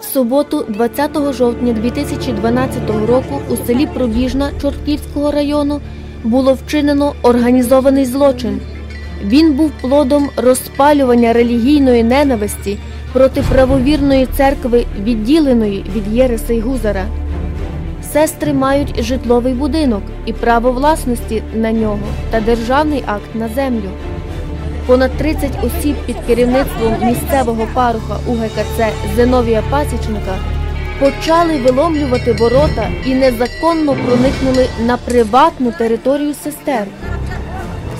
В суботу, 20 жовтня 2012 року, у селі Пробіжна Чортківського району було вчинено організований злочин. Він був плодом розпалювання релігійної ненависті проти правовірної церкви, відділеної від Єреса й Гузара. Сестри мають житловий будинок і право власності на нього та державний акт на землю. Понад 30 осіб під керівництвом місцевого паруха УГКЦ Зиновія Пасічника почали виломлювати ворота і незаконно проникнули на приватну територію сестер.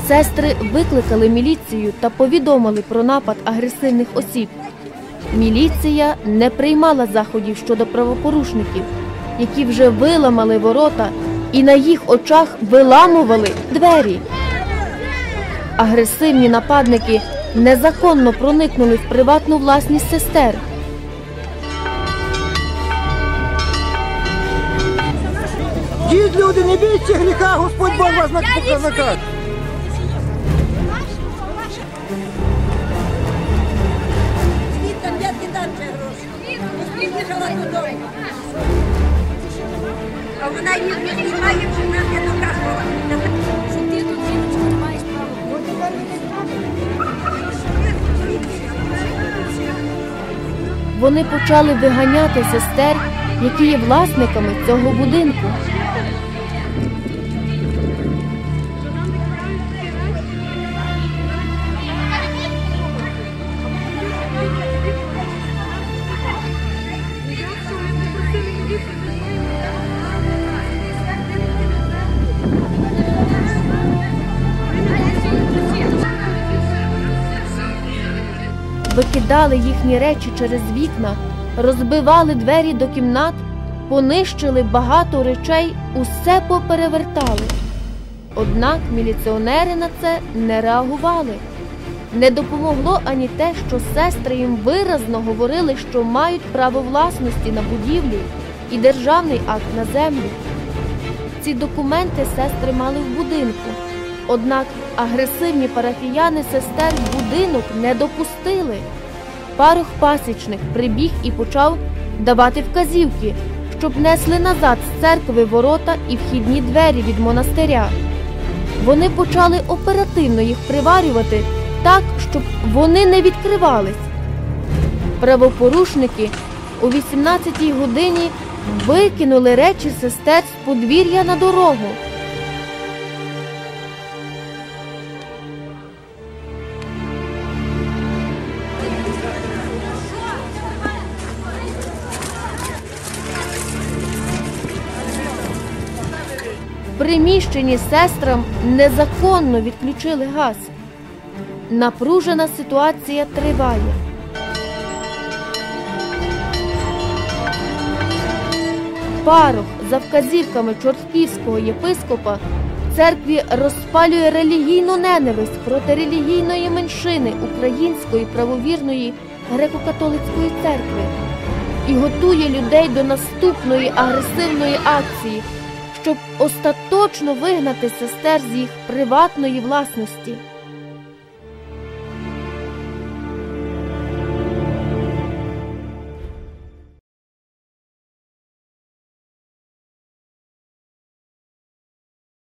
Сестри викликали міліцію та повідомили про напад агресивних осіб. Міліція не приймала заходів щодо правопорушників, які вже виламали ворота і на їх очах виламували двері. Агресивні нападники незаконно проникнули в приватну власність сестер. Дід, люди, не бійтеся гріха, Господь Бог вас на- накаже. А вона її не знімає, що вона не доказувала. Вони почали виганяти сестер, які є власниками цього будинку. Викидали їхні речі через вікна, розбивали двері до кімнат, понищили багато речей, усе поперевертали. Однак міліціонери на це не реагували. Не допомогло ані те, що сестри їм виразно говорили, що мають право власності на будівлю і державний акт на землю. Ці документи сестри мали в будинку. Однак агресивні парафіяни сестер будинок не допустили. Парох пасічник прибіг і почав давати вказівки, щоб несли назад з церкви ворота і вхідні двері від монастиря. Вони почали оперативно їх приварювати так, щоб вони не відкривались. Правопорушники о 18-й годині викинули речі сестер з подвір'я на дорогу. Приміщенні сестрам незаконно відключили газ. Напружена ситуація триває. Парох за вказівками чортківського єпископа в церкві розпалює релігійну ненависть проти релігійної меншини Української правовірної греко-католицької церкви і готує людей до наступної агресивної акції, щоб остаточно вигнати сестер з їх приватної власності.